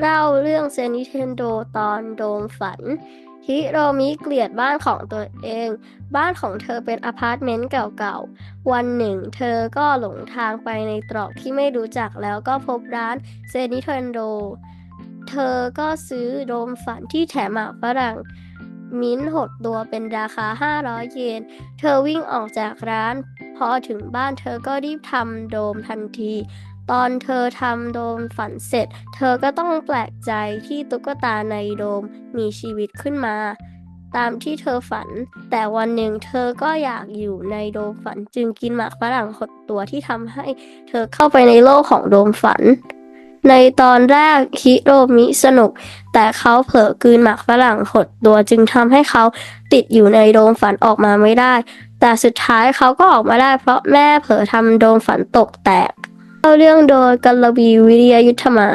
เล่าเรื่องเซนิเทนโดตอนโดมฝันฮิโรมิเกลียดบ้านของตัวเอง บ้านของเธอเป็นอพาร์ตเมนต์เก่าๆ วันหนึ่งเธอก็หลงทางไปในตรอกที่ไม่รู้จักแล้วก็พบร้านเซนิเทนโด เธอก็ซื้อโดมฝันที่แถมหมากฝรั่ง มิ้นหดตัวเป็นราคา 500 เยน เธอวิ่งออกจากร้าน พอถึงบ้านเธอก็รีบทำโดมทันที ตอนเธอทำโดมฝันเสร็จ เธอก็ต้องแปลกใจที่ตุ๊กตาในโดมมีชีวิตขึ้นมา ตามที่เธอฝัน แต่วันหนึ่งเธอก็อยากอยู่ในโดมฝันจึงกินหมากฝรั่งหดตัวที่ทำให้เธอเข้าไปในโลกของโดมฝัน ในตอนแรกฮิโรมิสนุก แต่เขาเผลอกลืนหมากฝรั่งหดตัวจึงทำให้เขาติดอยู่ในโดมฝันออกมาไม่ได้ แต่สุดท้ายเขาก็ออกมาได้เพราะแม่เผลอทำโดมฝันตกแตก เล่าเรื่องโดยกัลลวีวิริยยุทธมา